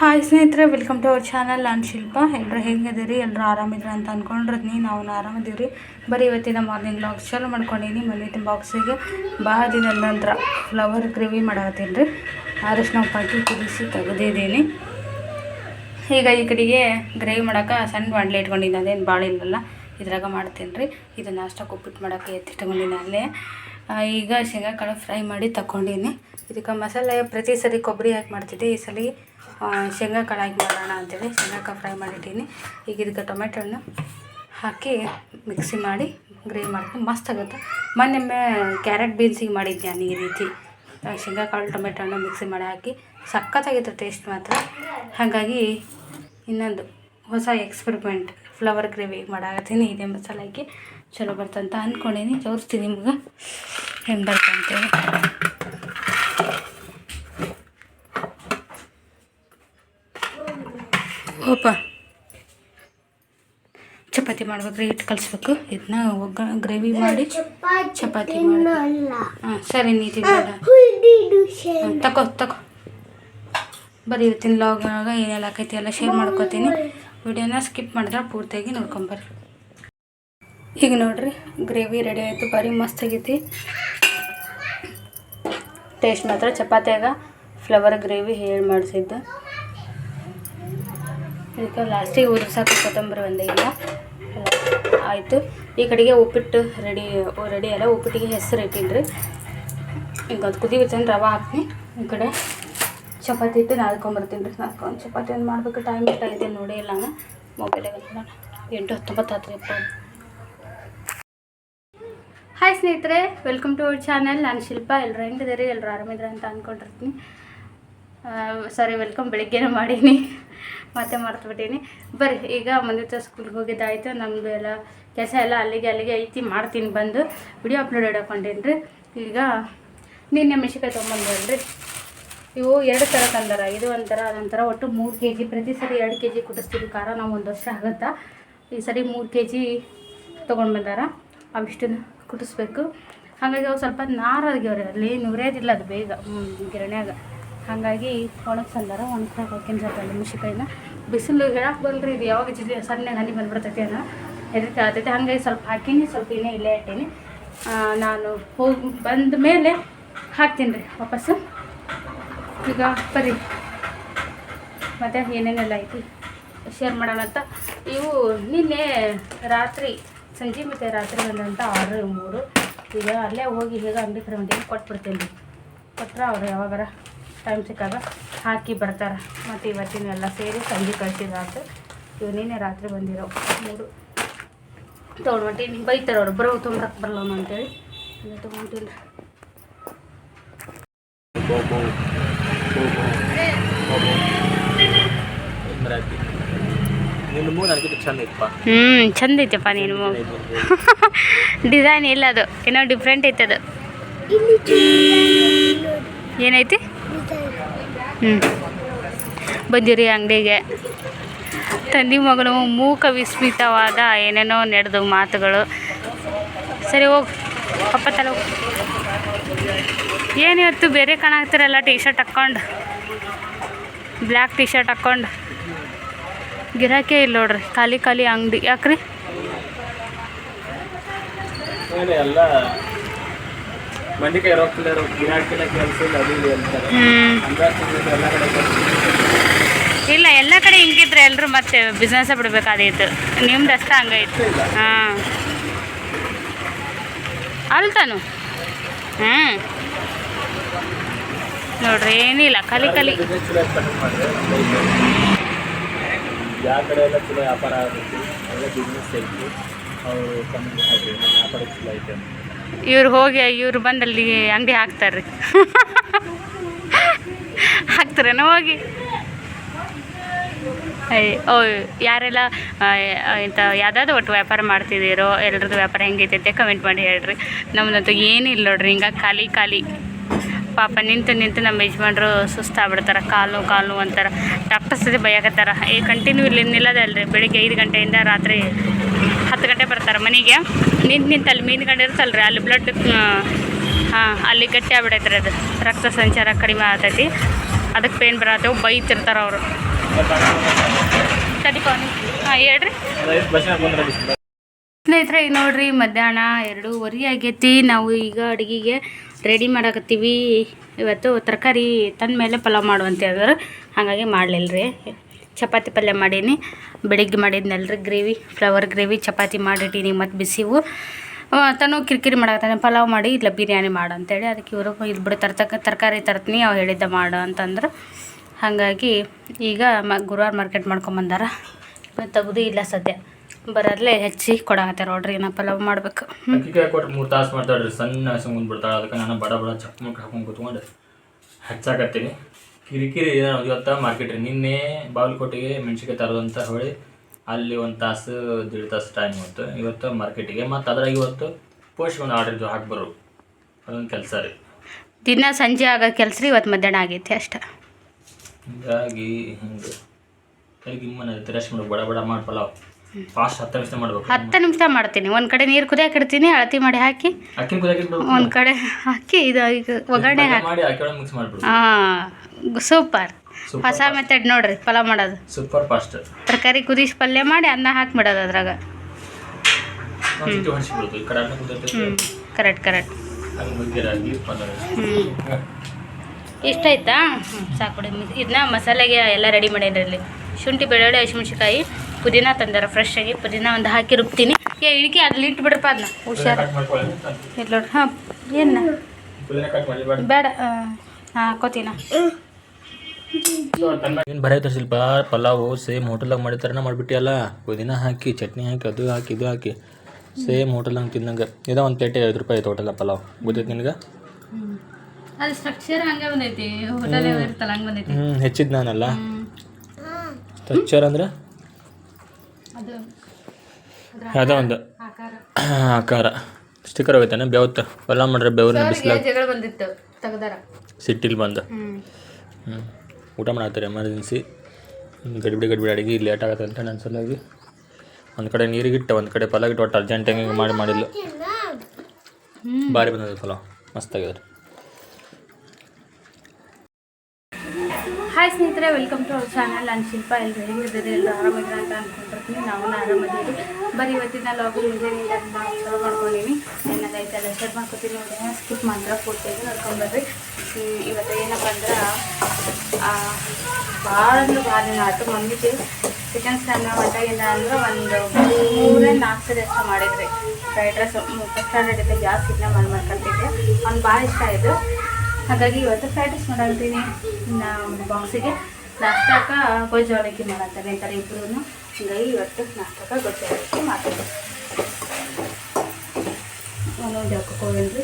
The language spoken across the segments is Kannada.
ಹಾಯ್ ಸ್ನೇಹಿತರೆ ವೆಲ್ಕಮ್ ಟು ಅವರ್ ಚಾನಲ್ ನಾನು ಶಿಲ್ಪ. ಎಲ್ಲರೂ ಹೆಂಗಿದ್ದೀರಿ? ಎಲ್ಲರೂ ಆರಾಮಿದ್ರು ಅಂತ ಅಂದ್ಕೊಂಡಿರ್ತೀನಿ ನಾವು ಆರಾಮಿದ್ದೀವಿ ಬರೀ ಇವತ್ತಿನ ಮಾರ್ನಿಂಗ್ ಬ್ಲಾಗ್ಸ್ ಚಾಲು ಮಾಡ್ಕೊಂಡೀನಿ ಮನೆ ಬಾಕ್ಸಿಗೆ ಭಾಳ ದಿನದ ನಂತರ ಫ್ಲವರ್ ಗ್ರೇವಿ ಮಾಡತ್ತೀನಿ ರೀ ಅರಿಶಿನ ಹಾಕಿ ಕುದಿಸಿ ತೆಗೆದಿದ್ದೀನಿ ಈಗ ಈ ಕಡೆಗೆ ಗ್ರೇವಿ ಮಾಡೋಕೆ ಸಣ್ಣ ಬಾಣಲೆ ಇಟ್ಕೊಂಡಿದ್ದೆ. ಅದೇನು ಭಾಳ ಇಲ್ಲಲ್ಲ. ಇದ್ರಾಗ ಮಾಡ್ತೀನಿ ರೀ ಇದು ನಾಷ್ಟಕ್ಕೆ ಉಪ್ಪಿಟ್ಟು ಮಾಡೋಕ್ಕೆ ಎತ್ತಿಟ್ಕೊಂಡಿನಿ ಅಲ್ಲೇ ಈಗ ಶೇಂಗಾ ಕಾಳು ಫ್ರೈ ಮಾಡಿ ತಗೊಂಡೀನಿ ಇದಕ್ಕೆ ಮಸಾಲೆ ಪ್ರತಿ ಸರಿ ಕೊಬ್ಬರಿ ಹಾಕಿ ಮಾಡ್ತಿದ್ದೆ. ಈ ಸಲ ಶೇಂಗಾ ಹಾಕಿ ಮಾಡೋಣ ಅಂತೇಳಿ ಶೇಂಗಾ ಕಾಳು ಫ್ರೈ ಮಾಡಿಟ್ಟೀನಿ. ಈಗ ಇದಕ್ಕೆ ಟೊಮೆಟೊ ಹಣ್ಣು ಹಾಕಿ ಮಿಕ್ಸಿ ಮಾಡಿ ಗ್ರೇವಿ ಮಾಡ್ಕೊಂಡು ಮಸ್ತ್ ಆಗುತ್ತೆ. ಮೊನ್ನೆ ಕ್ಯಾರೆಟ್ ಬೀನ್ಸಿಗೆ ಮಾಡಿದ್ದೆ ನಾನು ಈ ರೀತಿ? ಆ, ಶೇಂಗಾ ಕಾಳು ಟೊಮೆಟೊ ಹಣ್ಣು ಮಿಕ್ಸಿ ಮಾಡಿ ಹಾಕಿ. ಸಖತ್ತಾಗಿತ್ತು ಟೇಸ್ಟ್ ಮಾತ್ರ. ಹಾಗಾಗಿ ಇನ್ನೊಂದು ಹೊಸ ಎಕ್ಸ್ಪೆರಿಮೆಂಟ್ ಫ್ಲವರ್ ಗ್ರೇವಿ ಮಾಡಾಕತ್ತೀನಿ. ಇದೇ ಮಸಾಲೆ ಹಾಕಿ. ಚಲೋ ಬರ್ತಂತ ಅಂದ್ಕೊಂಡೀನಿ ತೋರಿಸ್ತೀನಿ ನಿಮ್ಗೆ. ಹೆಂಗೆ ಬರ್ತಂತೇಳಿ ಓಪ ಚಪಾತಿ ಮಾಡ್ಬೇಕ್ರಿ ಹಿಟ್ಟು ಕಲಿಸ್ಬೇಕು. ಇದನ್ನ ಒಗ್ಗ ಗ್ರೇವಿ ಮಾಡಿ ಚಪಾತಿ ಮಾಡಿ ಹಾಂ ಸರಿ ನೀತಿ ತಕೋ ತಗೋ ತಗೋ ಲಾಗ್ ಇವತ್ತಿನ ಲಾಗಾಗ ಏನೆಲ್ಲ ಆಕೈತಿ ಎಲ್ಲ ಶೇರ್ ಮಾಡ್ಕೋತೀನಿ. ವಿಡಿಯೋನ ಸ್ಕಿಪ್ ಮಾಡಿದ್ರೆ ಪೂರ್ತಿಯಾಗಿ ನೋಡ್ಕೊಂಬರ್ರಿ. ಈಗ ನೋಡ್ರಿ ಗ್ರೇವಿ ರೆಡಿ ಆಯಿತು ಭಾರಿ ಮಸ್ತ್ ಆಗೈತಿ. ಟೇಸ್ಟ್ ಮಾತ್ರ ಚಪಾತಿಯಾಗ ಫ್ಲವರ್ ಗ್ರೇವಿ ಹೇಳಿ ಮಾಡಿಸಿದ್ದು. ಇದಕ್ಕೆ ಲಾಸ್ಟಿಗೆ ಉದುರ್ಸಾಕ ಕೊತ್ತಂಬರಿ ಒಂದೇ ಇಲ್ಲ. ಆಯಿತು. ಈ ಕಡೆಗೆ ಉಪ್ಪಿಟ್ಟು ರೆಡಿ ರೆಡಿ ಅಲ್ಲ, ಉಪ್ಪಿಟ್ಟಿಗೆ ಹೆಸರು ರೀ ಈಗ ಅದು ಕುದಿ ಬಿಡ್ತೇನೆ ರವೆ ಹಾಕ್ತೀನಿ. ಈ ಕಡೆ ಚಪಾತಿ ಇಟ್ಟು ನಾದ್ಕೊಂಬರ್ತೀನಿ ರೀ. ನಾದ್ಕೊಂಡು ಚಪಾತಿ ಒಂದು ಮಾಡಬೇಕು. ಟೈಮ್ ಇಟ್ಟಾಗಿದೆ ನೋಡಿ ಇಲ್ಲ ಮೊಬೈಲಾಗ ಎಂಟು ಹತ್ತೊಂಬತ್ತು ಹಾಯ್ ಸ್ನೇಹಿತರೆ ವೆಲ್ಕಮ್ ಟು ಅವರ್ ಚಾನಲ್ ನಾನು ಶಿಲ್ಪ. ಎಲ್ಲರೂ ಹೆಂಗಿದ್ದೀರಿ? ಎಲ್ಲರೂ ಆರಾಮಿದ್ರೆ ಅಂತ ಅಂದ್ಕೊಂಡಿರ್ತೀನಿ ಸಾರಿ ವೆಲ್ಕಮ್ ಬೆಳಿಗ್ಗೆನೇ ಮಾಡೀನಿ. ಮತ್ತೆ ಮರ್ತುಬಿಟ್ಟೀನಿ ಬರ್ರಿ, ಈಗ ಮಂದಿರ ಸ್ಕೂಲ್ಗೆ ಹೋಗಿದ್ದಾಯಿತು ನಮ್ಮದು ಎಲ್ಲ ಕೆಲಸ ಎಲ್ಲ ಅಲ್ಲಿಗೆ ಅಲ್ಲಿಗೆ ಐತಿ ಮಾಡ್ತೀನಿ ಬಂದು. ವಿಡಿಯೋ ಅಪ್ಲೋಡ್ ಹಾಕೊಂಡೇನಿ ರೀ ಈಗ ನಿನ್ನೆ ಮೆಣಸಿನ್ಕಾಯಿ ತೊಗೊಂಬಂದ್ರಿ ಇವು ಎರಡು ಥರ ತಂದಾರ. ಇದು ಒಂಥರ, ಅದೊಂಥರ ಒಟ್ಟು ಮೂರು ಕೆ ಜಿ ಪ್ರತಿ ಸರಿ ಎರಡು ಕೆ ಜಿ ಕುಟಿಸ್ತೀವಿ ಖಾರ ನಾವು ಒಂದು ವರ್ಷ ಆಗುತ್ತಾ? ಈ ಸರಿ ಮೂರು ಕೆ ಜಿ ತೊಗೊಂಡು ಬಂದಾರ. ಅವಿಷ್ಟನ್ನು ಕುಟ್ಟಿಸ್ಬೇಕು ಹಾಗಾಗಿ ಅವು ಸ್ವಲ್ಪ ನಾರಾಗ್ಯವ್ರಿ ಅಲ್ಲಿ ನೂರೇದಿಲ್ಲ ಅದು ಬೇಗ ಗಿರಣ್ಯಾಗ. ಹಾಗಾಗಿ ಒಣಗ್ಸಂದಾರ ಒಣಗ್ಸಾಕ ಹಾಕಿನ ಜೊತೆ ಮೆಣಸಿನ್ಕಾಯಿನ ಬಿಸಿಲು ಹೇಳಕ್ಕೆ ಬಲ್ರಿ ಇದು, ಯಾವಾಗ ಜಿಲ್ಲೆ ಸಣ್ಣ ಹನಿ ಬಂದ್ಬಿಡ್ತೈತಿ ಅನ್ನೋ. ಹೆದರಿಕೆ ಆಗ್ತೈತಿ. ಹಾಗಾಗಿ ಸ್ವಲ್ಪ ಹಾಕೀನಿ, ಸ್ವಲ್ಪ ಇನ್ನೇ ಇಲ್ಲೇ ಇಟ್ಟೀನಿ. ನಾನು ಹೋಗಿ ಬಂದ ಮೇಲೆ ಹಾಕ್ತೀನಿ ರೀ ವಾಪಸ್ಸು. ಈಗ ಬರ್ರಿ ಮತ್ತು ಏನೇನೆಲ್ಲ ಐತಿ ಶೇರ್ ಮಾಡೋಣ ಅಂತ. ಇವು ನಿನ್ನೆ ರಾತ್ರಿ, ಸಂಜೆ ಮತ್ತು ರಾತ್ರಿ ಬಂದಂಥ ಆರ್ಡ್ರ್ ಮೂರು ಈಗ ಅಲ್ಲೇ ಹೋಗಿ ಹೇಗೆ ಅಂಗಡಿ ಕಡೆ ಹೊಂಟೀನಿ ಕೊಟ್ಬಿಡ್ತೀನಿ ರೀ ಕೊಟ್ರೆ ಅವ್ರು ಯಾವಾಗಾರ ಟೈಮ್ ಸಿಕ್ಕಾಗ ಹಾಕಿ ಬರ್ತಾರೆ. ಮತ್ತು ಇವತ್ತಿನ ಎಲ್ಲ ಸೇರಿ ಸಂಜೆ ಕಳಿಸಿದಾತು ಇವು ನಿನ್ನೆ ರಾತ್ರಿ ಬಂದಿರೋ ಮೂರು. ತೊಗೊಂಡ್ಬಿಟ್ಟು ಬೈತಾರೆ ಅವ್ರು ಬರೋ ತೊಗೊಂಡ್ರಕ್ಕೆ ಬರಲ್ಲ ಅಂತೇಳಿ. ಇಲ್ಲ ತೊಗೊಂತೀನಿ ಇತ್ತಪ್ಪ. ಹ್ಞೂ ಚಂದ ಐತಪ್ಪ ನೀನು. ಡಿಸೈನ್ ಇಲ್ಲ ಅದು. ಏನೋ ಡಿಫ್ರೆಂಟ್ ಐತೆ ಅದು. ಏನೈತಿ? ಹ್ಞೂ ಬಂದಿರಿ ಅಂಗಡಿಗೆ. ತಂದಿ ಮಗನು ಮೂಕ ವಿಸ್ಮಿತವಾದ ಏನೇನೋ ನಡೆದು ಮಾತುಗಳು. ಸರಿ ಹೋಗು, ಅಪ್ಪ ತಲೆ ಏನು ಇವತ್ತು ಬೇರೆ ಕಾಣಾಕ್ತಿರಲ್ಲ ಟೀ ಶರ್ಟ್ ಹಾಕ್ಕೊಂಡು? ಬ್ಲ್ಯಾಕ್ ಟೀ ಶರ್ಟ್ ಹಾಕ್ಕೊಂಡು. ಗಿರಾಕೆ ಇಲ್ಲ ನೋಡ್ರಿ, ಖಾಲಿ ಖಾಲಿ ಅಂಗಡಿ. ಯಾಕ್ರಿ? ರೊಕ್ಕ ಗಿರಾಕಿಲ್ಲ ಕೆಲಸ ಇಲ್ಲ ಅದು ಇದು ಅಂತಾರೆ. ಹ್ಞೂ ಹಂಗಾಗಿ ಎಲ್ಲ ಕಡೆ ಕೆಲ್ಸ ಇಲ್ಲ. ಎಲ್ಲ ಕಡೆ ಹಿಂಗಿದ್ರೆ ಎಲ್ಲರೂ ಮತ್ತೆ ಬಿಸ್ನೆಸ್ ಬಿಡ್ಬೇಕಾದೈತು ನಿಮ್ದು ಅಷ್ಟ ಹಂಗಾಯ್ತು ಹಾಂ. ಅಲ್ತಾನು? ಹ್ಞೂ ನೋಡ್ರಿ ಏನಿಲ್ಲ ಕಲಿ ಕಲಿ ಬಿಸ್ನೆಸ್ ಚಲೋ ಕಟ್ಟಕ್ ಮಾಡಿದ್ರೆ ಯಾವ ಕಡೆ ಎಲ್ಲ ಚಲೋ ವ್ಯಾಪಾರ ಆಗುತ್ತೆ ಎಲ್ಲ ಬಿಸ್ನೆಸ್ ಐತಿ. ಅವರು ಕಮ್ಮಿ ವ್ಯಾಪಾರ ಚಲೋ ಐತೆ ಇವ್ರು ಹೋಗಿ, ಇವ್ರು ಬಂದು ಅಲ್ಲಿ ಅಂಗಡಿ ಹಾಕ್ತಾರ್ರಿ. ಹಾಕ್ತಾರೇನೋ ಹೋಗಿ. ಓ, ಯಾರೆಲ್ಲ ಇಂಥ ಯಾವುದಾದ್ರು ಒಟ್ಟು ವ್ಯಾಪಾರ ಮಾಡ್ತಿದ್ದೀರೋ, ಎಲ್ರದ್ದು ವ್ಯಾಪಾರ ಹೆಂಗೈತೈತೆ ಕಮೆಂಟ್ ಮಾಡಿ ಹೇಳ್ರಿ. ನಮ್ದಂತೂ ಏನಿಲ್ಲ ನೋಡ್ರಿ, ಹಿಂಗೆ ಖಾಲಿ ಖಾಲಿ. ಪಾಪ ನಿಂತು ನಿಂತು ನಮ್ಮ ಯಜಮಾನ್ರು ಸುಸ್ತಾಗ್ಬಿಡ್ತಾರೆ, ಕಾಲು ಕಾಲು ಅಂತಾರೆ. ಡಾಕ್ಟರ್ ಸತಿ ಬೈಯಾಕತ್ತಾರ. ಈ ಕಂಟಿನ್ಯೂ ಇಲ್ಲಿ ನಿಲ್ಲದಲ್ರಿ. ಬೆಳಿಗ್ಗೆ ಐದು ಗಂಟೆಯಿಂದ ರಾತ್ರಿ ಹತ್ತು ಗಂಟೆ ಬರ್ತಾರೆ ಮನೆಗೆ. ನಿಂತು ನಿಂತು ಅಲ್ಲಿ ಮೀನ್ಕೊಂಡಿರ್ತಲ್ರಿ ಅಲ್ಲಿ ಬ್ಲಡ್ ಹಾಂ, ಅಲ್ಲಿ ಗಟ್ಟಿ ಆಗ್ಬಿಡೈತ್ರಿ ಅದು. ರಕ್ತ ಸಂಚಾರ ಕಡಿಮೆ ಆಗ್ತೈತಿ. ಅದಕ್ಕೆ ಪೇನ್ ಬರತ್ತೇವು ಬೈತಿರ್ತಾರೆ ಅವರು. ಸರಿಪಾ? ಹಾಂ, ಹೇಳ್ರಿ. ಸ್ನೇಹಿತರೆ ಈಗ ನೋಡ್ರಿ ಮಧ್ಯಾಹ್ನ ಎರಡೂವರೆ ಆಗೈತಿ. ನಾವು ಈಗ ಅಡುಗೆಗೆ ರೆಡಿ ಮಾಡಕತ್ತೀವಿ. ಇವತ್ತು ತರಕಾರಿ ತಂದ ಮೇಲೆ ಪಲಾವ್ ಮಾಡುವಂತ ಹೇಳಿದ್ರು. ಹಾಗಾಗಿ ಮಾಡಲಿಲ್ಲ ರೀ ಚಪಾತಿ ಪಲ್ಯ ಮಾಡೀನಿ. ಬೆಳಿಗ್ಗೆ ಮಾಡಿದ್ನಲ್ರಿ ಗ್ರೇವಿ ಫ್ಲವರ್ ಗ್ರೇವಿ, ಚಪಾತಿ ಮಾಡಿಟ್ಟೀನಿ ಮತ್ತು ಬಿಸಿವು ತನೋ ಕಿರಿಕಿರಿ ಮಾಡಾಕತ್ತಾನೆ. ಪಲಾವ್ ಮಾಡಿ ಇಲ್ಲ ಬಿರಿಯಾನಿ ಮಾಡು ಅಂತೇಳಿ. ಅದಕ್ಕೆ ಇವರು, ಇದು ಬಿಡು ತರ್ತಕ್ಕ ತರಕಾರಿ ತರ್ತೀನಿ, ಅವು ಹೇಳಿದ್ದ ಮಾಡು ಅಂತಂದ್ರೆ. ಹಾಗಾಗಿ ಈಗ ಮ, ಗುರುವಾರ ಮಾರ್ಕೆಟ್ ಮಾಡ್ಕೊಂಬಂದಾರ. ತೆಗ್ದು ಇಲ್ಲ ಸದ್ಯ. ಬರಲ್ಲೇ ಹೆಚ್ಚಿ ಕೊಡಾಕತ್ತೆ ನೋಡ್ರಿ ನಾ ಪಲಾವ್ ಮಾಡ್ಬೇಕು. ಮೂರು ತಾಸು ಮಾಡ್ತಾಳ್ರಿ. ಸಣ್ಣ ಬಿಡ್ತಾಳೆ. ಅದಕ್ಕೆ ನಾನು ಬಡ ಬಡ ಮುಖ ಹಾಕೊಂಡು ಕೂತ್ಕೊಂಡು ಹಚ್ಚಾಕತ್ತೀನಿ. ಕಿರಿಕಿರಿ ಏನೋ ಇವತ್ತು ಮಾರ್ಕೆಟ್ ರೀ. ನಿನ್ನೆ ಬಾಗಲಕೋಟೆಗೆ ಮೆಣಸಿನ್ಕಾಯಿ ತರೋದು ಅಂತ ಹೇಳಿ ಅಲ್ಲಿ ಒಂದು ತಾಸು ದೀಡ್ ತಾಸು ಟೈಮ್ ಇತ್ತು ಇವತ್ತು ಮಾರ್ಕೆಟಿಗೆ ಮತ್ತು ಅದ್ರಾಗ ಇವತ್ತು ಪೋಸ್ಟ್ ಒಂದು ಆರ್ಡರ್ ಹಾಕ್ ಬರೋ ಅದೊಂದು ಕೆಲಸ ರೀ. ದಿನ ಸಂಜೆ ಆಗೋ ಕೆಲಸ ರೀ ಇವತ್ತು ಮಧ್ಯಾಹ್ನ ಆಗೈತಿ ಅಷ್ಟೆ. ಹಿಂಗಾಗಿ ಹಿಂಗೆ ಕೈ ಗಿಮ್ಮನ ರೆಸ್ಟ್ ಮಾಡಿ ಬಡ ಬಡ ಮಾಡಿ ಪಲಾವ್ ಫಾಸ್ಟ್ ಹತ್ತು ನಿಮಿಷ ಮಾಡಬೇಕು. ಹತ್ತು ನಿಮಿಷ ಮಾಡ್ತೀನಿ. ಒಂದು ಕಡೆ ನೀರು ಕುದಿಯಕ್ಕೆ ಇಡ್ತೀನಿ ಅಳತಿ ಮಾಡಿ ಹಾಕಿ. ಒಂದು ಕಡೆ ಹಾಕಿ ಇದು ಈಗ ಒಗ್ಗರಣೆ ಹಾಕಿ. ಹಾಂ. ಸೂಪರ್. ಹೊಸ ಮೆಥಡ್ ನೋಡ್ರಿ ಪಲಾವ್ ಮಾಡೋದು. ಸೂಪರ್ ಫಾಸ್ಟ್ ತರಕಾರಿ ಕುದಿಸಿ ಪಲ್ಯ ಮಾಡಿ ಅನ್ನ ಹಾಕ್ಬಿಡೋದು ಅದ್ರಾಗ. ಹ್ಞೂ ಕರೆಕ್ಟ್ ಕರೆಕ್ಟ್. ಇಷ್ಟ ಆಯ್ತಾ? ಸಾಕು ಇದನ್ನ ಮಸಾಲೆಗೆ ಎಲ್ಲ ರೆಡಿ ಮಾಡಿ ಇಲ್ಲಿ. ಶುಂಠಿ ಬೆಳ್ಳುಳ್ಳಿ ಹಸಿಮೆಣ್ಸಿಕಾಯಿ ಪುದೀನ ತಂದಾರ ಫ್ರೆಶ್ ಆಗಿ. ಪುದೀನ ಒಂದು ಹಾಕಿ ರುಬ್ತೀನಿ. ಏ ಇಳಿಕೆ ಅದ್ರಲ್ಲಿ ಇಟ್ಟು ಬಿಡಪ್ಪ ಅದನ್ನ ಹುಷಾರು ಇಲ್ಲ ನೋಡಿ ಹಾಂ ಏನು? ಬೇಡ. ಹಾಕೋತೀನ. ಏನು ಬರ ಶಿಲ್ಪ? ಪಲಾವು ಸೇಮ್ ಹೋಟೆಲ್ದಾಗ ಮಾಡಿರ್ತಾರನ ಮಾಡ್ಬಿಟ್ಟಿಯಲ್ಲ? ಪುದೀನ ಹಾಕಿ ಚಟ್ನಿ ಹಾಕಿ ಅದು ಹಾಕಿ ಇದು ಹಾಕಿ. ಸೇಮ್ ಹೋಟೆಲ್ದಾಗ ತಿನ್ನಂಗೆ ಇದೋ ಒಂದು ಪ್ಲೇಟ್ ಐದು ರೂಪಾಯಿ ಐತೆ ಹೋಟೆಲ್ ಪಲಾವ್. ಗೊತ್ತೈತೆ ನಿನಗೆ? ಅದು ಸ್ಟ್ರಕ್ಚರ್ ಹಂಗೆ ಬಂದೈತಿ. ಹೋಟೆಲ್ ಇರ್ತಲ್ಲ ಹಂಗೆ ಬಂದೈತಿ. ಹ್ಞೂ ಹೆಚ್ಚಿದ್ದು ನಾನಲ್ಲ? ಸ್ಟ್ರಕ್ಚರ್ ಅಂದ್ರೆ? ಅದು. ಯಾವುದೋ ಒಂದು. ಆಕಾರ. ಸ್ಟಿಕರ್ ಹೋಗ್ತಾನೆ? ಬೆವತ್ತು ಪಲಾವ್ ಮಾಡ್ರೆ ಬೆವರಿನ ಬಿಸಿಲಾಗ. ಸಿಟ್ಟಿಲಿ ಬಂದು. ಹ್ಞೂ ಊಟ ಮಾಡತ್ತಾರೆ ಎಮರ್ಜೆನ್ಸಿ ಗಡಿಬಿಡಿ ಗಡಿಬಿಡಿ ಅಡುಗೆ ಲೇಟ್ ಆಗತ್ತೆ ಅಂತ ನನ್ನ ಸಲುವಾಗಿ. ಒಂದು ಕಡೆ ನೀರಿಗಿಟ್ಟು ಒಂದು ಕಡೆ ಪಲಾವ್ ಇಟ್ಟು, ಒಟ್ಟು ಅರ್ಜೆಂಟ್ ಹೆಂಗೆ ಮಾಡಿ ಮಾಡಿಲ್ಲ ಭಾರಿ ಬಂದದ ಪಲಾವ್. ಮಸ್ತಾಗಿದೆ ಹಾಯ್ ಸ್ನೇಹಿತರೆ ವೆಲ್ಕಮ್ ಟು ಅವರ್ ಚಾನಲ್ ನಾನು ಶಿಲ್ಪ. ಎಲ್ಲರೂ ಹೆಂಗಿದ್ದೀರಿ? ಎಲ್ಲರೂ ಆರಾಮಿದ್ದೀರ ಅಂತ ಅಂದ್ಕೊಂಡಿರ್ತೀನಿ ನಾವು ಆರಾಮಿದ್ದೀವಿ ಬರೀ ಇವತ್ತಿನ ಲಾಗು ಮುಂಜಾನೆ ಮಾಡ್ಕೊಂಡೀನಿ. ಏನೆಲ್ಲ ಐತೆಲ್ಲ ಶೇರ್ ಮಾಡ್ಕೊತೀನಿ. ಸ್ಕಿಪ್ ಮಾತ್ರ ಪೂರ್ತಿಯಾಗಿ ನೋಡ್ಕೊಂಡ್ಬರ್ರಿ ಇವತ್ತು ಏನಪ್ಪ ಅಂದ್ರೆ ಭಾಳ ಅಂದ್ರೆ ಭಾಳ ದಿನ ಆಯ್ತು. ಮಮ್ಮಿಗೆ ಚಿಕನ್ ಸ್ನಾನ ಒಟ್ಟಾಗಿಲ್ಲ ಅಂದ್ರೆ ಒಂದು ಮೂರೇ ನಾಲ್ಕು ಸರಿ ಅಷ್ಟು ಮಾಡಿದ್ರಿ ಫ್ರೈಡ್ ರೈಸ್ ಸ್ಟ್ಯಾಂಡರ್ಡ್ ಜಾಸ್ತಿ ಇದನ್ನ ಮಾಡಿ ಮಾಡ್ಕೊಂತಿದ್ದೆ ಅವ್ನು ಭಾಳ ಇಷ್ಟ ಆಯಿತು. ಹಾಗಾಗಿ ಇವತ್ತು ಫ್ರೈಡ್ ರೈಸ್ ಮಾಡಾಕ್ತೀನಿ ನಮ್ಮ ಬಾಕ್ಸಿಗೆ ನಾಷ್ಟಾಕ ಗೊಜ್ಜು ಅವಲಕ್ಕಿ ಮಾಡತ್ತಾರೆ ಈ ಥರ ಇಬ್ಬರು ಹೀಗಾಗಿ ಇವತ್ತು ನಾಷ್ಟಾಕ ಗೊಜ್ಜು ಅವಲಕ್ಕಿ ನಾನು ಜಾಕಕ್ಕೆ ಹೋಗಿದ್ರಿ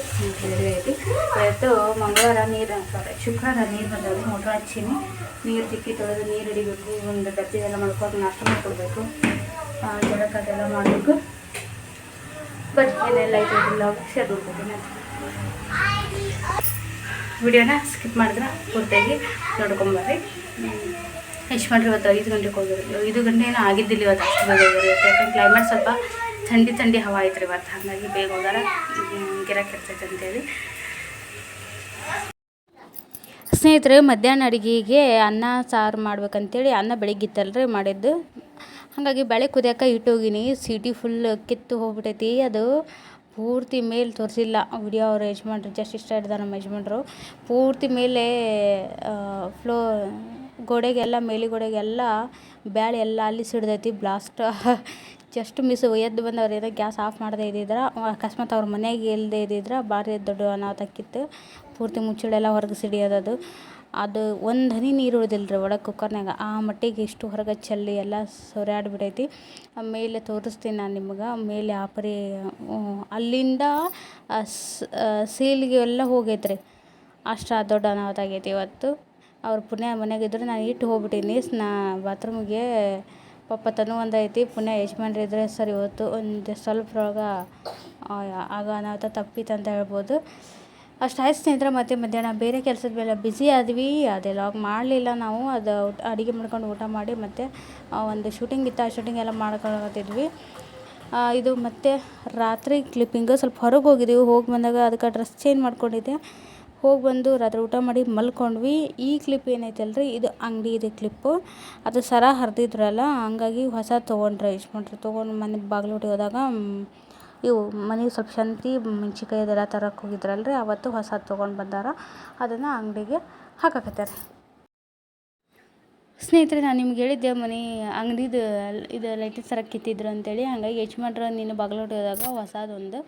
ರೆಡಿ ಐತಿ ಇವತ್ತು ಮಂಗಳವಾರ ನೀರು ಸಾರಿ ಶುಕ್ರವಾರ ನೀರು ಬಂದವ್ರಿ ಮೋಟ್ರ್ ಹಚ್ಚೀನಿ. ನೀರು ತಿಕ್ಕಿ ತೊಳೆದು ನೀರು ಹಿಡಿಬೇಕು, ಒಂದು ಡಬ್ಬಿ ಎಲ್ಲ ಮಾಡ್ಕೊಂಡು ನಾಷ್ಟ ಮಾಡ್ಕೊಡ್ಬೇಕು. ಜಳಕ ಅದೆಲ್ಲ ಮಾಡಬೇಕು. ಬಟ್ ಏನೆಲ್ಲ ಐತೆ ಇಲ್ಲ ಶೇರ್ ಮಾಡ್ಕೊತೀನಿ ವಿಡಿಯೋನ ಸ್ಕಿಪ್ ಮಾಡಿದ್ರೆ? ಪೂರ್ತಿಯಾಗಿ ನೋಡ್ಕೊಂಬರ್ರಿ. ಎಷ್ಟು ಮಾಡ್ರಿ ಇವತ್ತು ಐದು ಗಂಟೆಗೆ ಹೋಗಿರೋದು ಐದು ಗಂಟೆ ಏನೋ ಆಗಿದ್ದಿಲ್ಲ ಇವತ್ತು ಅಷ್ಟು ಬೇಗ ಯಾಕಂದ್ರೆ ಕ್ಲೈಮೇಟ್ ಸ್ವಲ್ಪ ಥಂಡಿ ಥಂಡಿ ಹವಾ ಐತ್ರಿ ಇವತ್ತು. ಹಾಗಾಗಿ ಬೇಗ ಹೋಗಾರ ಗಿರಾಕಿ ಇರ್ತೈತೆ ಅಂತೇಳಿ. ಸ್ನೇಹಿತರೆ, ಮಧ್ಯಾಹ್ನ ಅಡುಗೆಗೆ ಅನ್ನ, ಸಾರು ಮಾಡ್ಬೇಕಂತೇಳಿ ಅನ್ನ ಬೆಳಿಗ್ಗೆ ಇತ್ತಲ್ರಿ ಮಾಡಿದ್ದು. ಹಾಗಾಗಿ ಬೆಳೆ ಕುದಿಯೋಕೆ ಇಟ್ಟೋಗಿನಿ ಸಿಟಿ ಫುಲ್ ಕಿತ್ತು ಹೋಗ್ಬಿಟ್ಟೈತಿ ಅದು ಪೂರ್ತಿ ಮೇಲೆ ತೋರಿಸಿಲ್ಲ. ವಿಡಿಯೋ ಅವರು ಯಜಮಾನ್ರು, ಜಸ್ಟ್ ಇಷ್ಟ ಇಡ್ದ ನಮ್ಮ ಯಜಮಾನ್ರು. ಪೂರ್ತಿ ಮೇಲೆ ಫ್ಲೋ ಗೋಡೆಗೆಲ್ಲ ಮೇಲಿ ಗೋಡೆಗೆಲ್ಲ ಬ್ಯಾಳೆ ಎಲ್ಲ ಅಲ್ಲಿ ಸಿಡ್ದೈತಿ ಬ್ಲಾಸ್ಟ್ ಜಸ್ಟ್ ಮಿಸ್ ಎದ್ದು ಬಂದವ್ರು ಏನೋ ಗ್ಯಾಸ್ ಆಫ್ ಮಾಡದೇ ಇದ್ದಿದ್ರೆ ಅಕಸ್ಮಾತ್ ಅವ್ರ ಮನೆಗೆ ಇಲ್ಲದೆ ಇದ್ದಿದ್ರೆ ಭಾರಿ ದೊಡ್ಡ ಅನಾಹುತಕ್ಕಿತ್ತು ಪೂರ್ತಿ ಮುಚ್ಚಳೆಲ್ಲ ಹೊರಗೆ ಸಿಡಿಯೋದದು ಅದು. ಒಂದು ಹನಿ ನೀರು ಉಳಿದಿಲ್ಲ ರೀ ಒಳಗೆ ಕುಕ್ಕರ್ನಾಗ ಆ ಮಟ್ಟಿಗೆ ಇಷ್ಟು ಹೊರಗೆ ಚೆಲ್ಲಿ ಎಲ್ಲ ಸೊರ್ಯಾಡ್ಬಿಟ್ಟೈತಿ ಮೇಲೆ ತೋರಿಸ್ತೀನಿ ನಾನು ನಿಮ್ಗೆ. ಮೇಲೆ ಆ ಪರಿ ಅಲ್ಲಿಂದ ಸೀಲ್ಗೆ ಎಲ್ಲ ಹೋಗೈತೆ ರೀ ಅಷ್ಟು ದೊಡ್ಡ ಅನಾಹುತ ಆಗೈತಿ ಇವತ್ತು. ಅವ್ರು ಪುಣ್ಯ ಮನೆಗಿದ್ರೆ ನಾನು ಇಟ್ಟು ಹೋಗ್ಬಿಟ್ಟೀನಿ ಸ್ನಾ, ಬಾತ್ರೂಮಿಗೆ ಪಾಪ ತನು ಒಂದೈತಿ ಪುಣ್ಯ ಯಜಮಾನ್ರು ಇದ್ರೆ ಸರ್ ಇವತ್ತು ಒಂದು ರೋಗ ಆಗ ಅನಾಹುತ ತಪ್ಪಿತ್ತು ಅಂತ ಹೇಳ್ಬೋದು. ಅಷ್ಟು ಆಯ್ತು ಸ್ನೇಹಿತರೆ, ಮತ್ತೆ ಮಧ್ಯಾಹ್ನ ಬೇರೆ ಕೆಲಸದ ಮೇಲೆ ಬ್ಯುಸಿ ಆದ್ವಿ. ಅದೆಲ್ಲ ಮಾಡಲಿಲ್ಲ ನಾವು. ಅದು ಅಡುಗೆ ಮಾಡ್ಕೊಂಡು ಊಟ ಮಾಡಿ ಮತ್ತು ಒಂದು ಶೂಟಿಂಗ್ ಇತ್ತು, ಆ ಶೂಟಿಂಗ್ ಎಲ್ಲ ಮಾಡ್ಕೊಳಕತ್ತಿದ್ವಿ. ಇದು ಮತ್ತೆ ರಾತ್ರಿ ಕ್ಲಿಪ್ಪಿಂಗು ಸ್ವಲ್ಪ ಹೊರಗೆ ಹೋಗಿದ್ದೀವಿ ಹೋಗಿ ಬಂದಾಗ ಅದಕ್ಕೆ ಡ್ರೆಸ್ ಚೇಂಜ್ ಮಾಡ್ಕೊಂಡಿದ್ದೆ. ಹೋಗಿ ಬಂದು ರಾತ್ರಿ ಊಟ ಮಾಡಿ ಮಲ್ಕೊಂಡ್ವಿ. ಈ ಕ್ಲಿಪ್ ಏನೈತಲ್ರಿ? ಇದು ಅಂಗಡಿ ಇದೆ ಕ್ಲಿಪ್ಪು ಅದು ಸರ ಹರಿದಿದ್ರಲ್ಲ, ಹಂಗಾಗಿ ಹೊಸ ತೊಗೊಂಡ್ರೆ, ಯಜಮಾನ್ರು. ತೊಗೊಂಡು ಮನೆ ಬಾಗಿಲು ಹೋದಾಗ ಇವು ಮನೆಗೆ ಸ್ವಲ್ಪ ಶಾಂತಿ ಮೆಣ್ಸಿನ್ಕಾಯಿ ಅದೆಲ್ಲ ತರಕ್ಕೆ ಹೋಗಿದ್ರಲ್ರಿ. ಅವತ್ತು ಹೊಸ ತೊಗೊಂಡು ಬಂದಾರ. ಅದನ್ನು ಅಂಗಡಿಗೆ ಹಾಕಾಕತ್ತಾರೆ. ಸ್ನೇಹಿತರೆ, ನಾನು ನಿಮ್ಗೆ ಹೇಳಿದ್ದೆ, ಮನೆ ಅಂಗಡಿದು, ಇದು ಲೈಟಿಂಗ್ ಸರ ಕಿತ್ತಿದ್ರು ಅಂತೇಳಿ. ಹಾಗಾಗಿ ಯಜಮಾನ್ರು ನೀನು ಬಾಗಿಲು ಹೋದಾಗ ಹೊಸದೊಂದು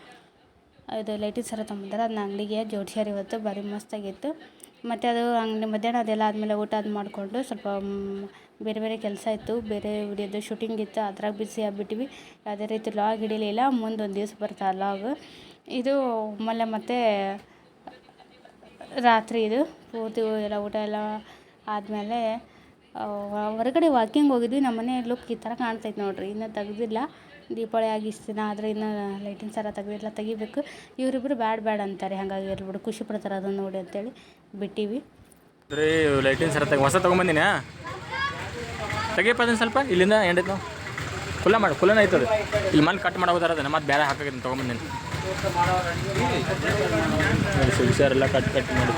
ಇದು ಲೈಟಿನ ಸರ ತೊಗೊಂಬಂದಾರ ಅದನ್ನ ಅಂಗಡಿಗೆ ಜೋಡ್ಸ್ಯಾರ ಇವತ್ತು, ಭಾರಿ ಮಸ್ತಾಗಿತ್ತು. ಮತ್ತು ಅದು ಅಂಗಡಿ ಮಧ್ಯಾಹ್ನ ಅದೆಲ್ಲ ಆದಮೇಲೆ ಊಟ ಅದು ಮಾಡಿಕೊಂಡು ಸ್ವಲ್ಪ ಬೇರೆ ಬೇರೆ ಕೆಲಸ ಇತ್ತು. ಬೇರೆ ವಿಡಿಯೋದು ಶೂಟಿಂಗ್ ಇತ್ತು, ಅದ್ರಾಗ ಬಿಸಿ ಆಗಿಬಿಟ್ವಿ ಯಾವುದೇ ರೀತಿ ಲಾಗ್ ಹಿಡಿಲಿಲ್ಲ, ಮುಂದೆ ಒಂದು ದಿವ್ಸ ಬರ್ತಾ ಲಾಗ್ ಇದು ಆಮೇಲೆ ಮತ್ತೆ ರಾತ್ರಿ ಇದು, ಪೂರ್ತಿ ಎಲ್ಲ ಊಟ ಎಲ್ಲ ಆದಮೇಲೆ ಹೊರಗಡೆ ವಾಕಿಂಗ್ ಹೋಗಿದ್ವಿ. ನಮ್ಮ ಮನೆ ಲುಕ್ ಈ ಥರ ಕಾಣ್ತೈತೆ ನೋಡಿರಿ, ಇನ್ನೂ ತೆಗ್ದಿಲ್ಲ. ದೀಪಾವಳಿ ಆಗಿ ಆದರೆ ಇನ್ನೂ ಲೈಟಿನ ಸರ ತೆಗ್ದಿಲ್ಲ ತೆಗಿಬೇಕು. ಇವರಿಬ್ಬರು ಬ್ಯಾಡ ಬ್ಯಾಡ ಅಂತಾರೆ, ಹಾಗಾಗಿ ಇರ್ಬಿಡು ಖುಷಿ ಪಡ್ತಾರೆ ಅದನ್ನು ನೋಡಿ ಅಂತೇಳಿ ಬಿಟ್ಟೀವಿ. ರೀ ಲೈಟಿನ ಸರ ತೆಗೆ, ಹೊಸ ತೊಗೊಂಬಂದಿನ? ತೆಗಿಯಪ್ಪ ಅದನ್ನು ಸ್ವಲ್ಪ, ಇಲ್ಲಿಂದ ಎಂಡೈತೆ ನಾವು. ಕುಲ್ಲ ಮಾಡಿ ಕುಲ್ಲನ ಐತದೆ ಇಲ್ಲಿ ಮನೆ ಕಟ್ ಮಾಡೋದಾರ ಅದನ್ನು, ಮತ್ತೆ ಬೇರೆ ಹಾಕಿದ್ದೀನಿ ತೊಗೊಂಬಂದಿನಿ. ಎಲ್ಲ ಕಟ್ ಕಟ್ ಮಾಡಿ.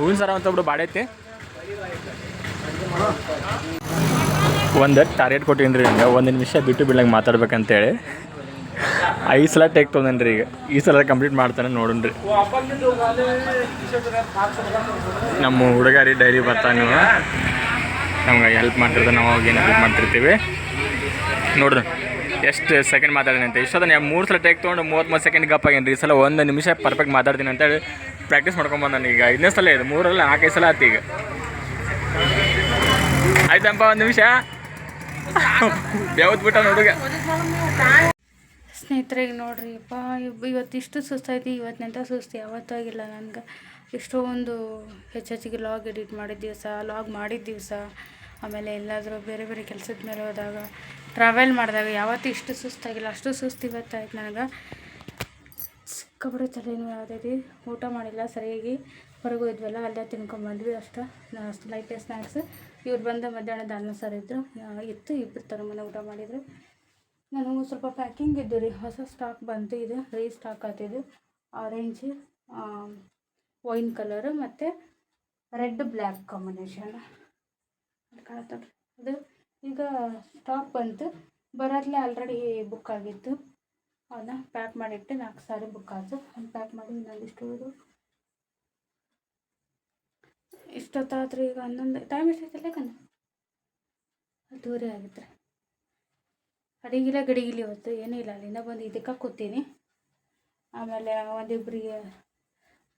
ಹೂವಿನ ಸರ ಅಂತ ಬಿಡು ಬಾಡೈತಿ. ಒಂದು ಟಾರ್ಗೆಟ್ ಕೊಟ್ಟೀನಿ ರೀ ಹಂಗೆ ಒಂದು ನಿಮಿಷ ಬಿಟ್ಟು ಬಿಡಂಗೆ ಮಾತಾಡ್ಬೇಕಂತೇಳಿ. ಐದು ಸಲ ಟೇಕ್ ರೀ ಈಗ. ಈ ಸಲ ಕಂಪ್ಲೀಟ್ ಮಾಡ್ತಾನೆ ನೋಡೋಣ್ರಿ ನಮ್ಮ ಹುಡುಗ ರೀ ಡೈರಿ ಬರ್ತಾನೆ ನೀವು. ನಮ್ಗೆ ಹೆಲ್ಪ್ ಮಾಡ್ತಿರ್ತಾನೆ ನಾವು ಅವಾಗ ಹೆಲ್ಪ್ ಮಾಡ್ತಿರ್ತೀವಿ. ನೋಡ್ರಿ ಎಷ್ಟು ಸೆಕೆಂಡ್ ಮಾತಾಡಿನಿ ಅಂತ ಇಷ್ಟೊತ್ತ ನಾನು ಮೂರು ಸಲ ಟೇಕ್ ತೊಗೊಂಡು ಮೂವತ್ತ್ಮೂರು ಸೆಕೆಂಡ್ ಗಪ್ ರೀ ಈ ಸಲ ಒಂದು ನಿಮಿಷ ಪರ್ಫೆಕ್ಟ್ ಮಾತಾಡ್ತೀನಿ ಅಂತೇಳಿ ಪ್ರಾಕ್ಟೀಸ್ ಮಾಡ್ಕೊಂಬಂದು ನಾನು ಈಗ. ಐದನೇ ಸಲ ಇದು, ಮೂರಲ್ಲ ನಾಲ್ಕೈದು ಸಲ ಆಯ್ತು ಈಗ. ಆಯ್ತಪ್ಪ ಒಂದು ನಿಮಿಷ. ಬಿಟ್ಟ ಹುಡುಗ ಸ್ನೇಹಿತರೆ ನೋಡ್ರಿಪ್ಪ ನೋಡ್ರಿ ಅಪ್ಪ ಇವ್- ಇವತ್ತು ಇಷ್ಟು ಸುಸ್ತಾಯ್ತು, ಇವತ್ತಿನಂತ ಸುಸ್ತು ಯಾವತ್ತೂ ಆಗಿಲ್ಲ ನನಗೆ. ಒಂದು ಹೆಚ್ಚೆಚ್ಚಿಗೆ ಲಾಗ್ ಎಡಿಟ್ ಮಾಡಿದ ದಿವಸ ಲಾಗ್ ಮಾಡಿದ ದಿವಸ, ಆಮೇಲೆ ಎಲ್ಲಾದರೂ ಬೇರೆ ಬೇರೆ ಕೆಲಸದ ಮೇಲೆ ಹೋದಾಗ ಟ್ರಾವೆಲ್ ಮಾಡಿದಾಗ ಯಾವತ್ತೂ ಇಷ್ಟು ಸುಸ್ತಾಗಿಲ್ಲ. ಅಷ್ಟು ಸುಸ್ತು ಇವತ್ತಾಯ್ತು ನನಗೆ. ಸಿಕ್ಕಾಪಟ್ಟೆ ತಲೆನೂ ಯಾವುದೈತಿ ಊಟ ಮಾಡಿಲ್ಲ, ಸರಿಯಾಗಿ. ಹೊರಗೆ ಅಲ್ಲೇ ತಿನ್ಕೊಂಬಂದ್ವಿ ಅಷ್ಟು. ಅಷ್ಟು ಲೈಟ್ ಸ್ನ್ಯಾಕ್ಸ್ ಇವ್ರು ಬಂದ ಮಧ್ಯಾಹ್ನದ ಅನ್ನ ಸಾರು ಇದ್ದರು ಇತ್ತು ಇಬ್ಬರು ಮನೆ ಊಟ ಮಾಡಿದ್ರು. ನಾನು ಸ್ವಲ್ಪ ಪ್ಯಾಕಿಂಗ್ ಇದ್ದು ರೀ. ಹೊಸ ಸ್ಟಾಕ್ ಬಂತು ಇದು. ರೀ ಸ್ಟಾಕ್ ಆತಿದ್ದು ಆರೆಂಜ್ ವೈನ್ ಕಲರ್ ಮತ್ತು ರೆಡ್ ಬ್ಲ್ಯಾಕ್ ಕಾಂಬಿನೇಷನ್ ಅದು ಈಗ ಸ್ಟಾಕ್ ಬಂತು. ಬರೋದ್ಲೇ ಆಲ್ರೆಡಿ ಬುಕ್ ಆಗಿತ್ತು. ಅದನ್ನ ಪ್ಯಾಕ್ ಮಾಡಿಟ್ಟು ನಾಲ್ಕು ಸಾರಿ ಬುಕ್ ಆಯಿತು. ಅದನ್ನ ಪ್ಯಾಕ್ ಮಾಡಿ ಇನ್ನೊಂದಿಷ್ಟು ಇಷ್ಟೊತ್ತಾತ್ರಿ ಈಗ ಹನ್ನೊಂದು ಟೈಮ್ ಎಷ್ಟೈತಲ್ಲ ಕಣ್ಣ ದೂರ ಆಗಿತ್ತು ಅಡಿಗಿಲ್ಲ ಗಡಿಗಿಲ್ಲ ಇವತ್ತು, ಏನೂ ಇಲ್ಲ. ಅಲ್ಲಿಂದ ಬಂದು ಇದಕ್ಕೆ ಕೂತೀನಿ. ಆಮೇಲೆ ಒಂದಿಬ್ಬರಿಗೆ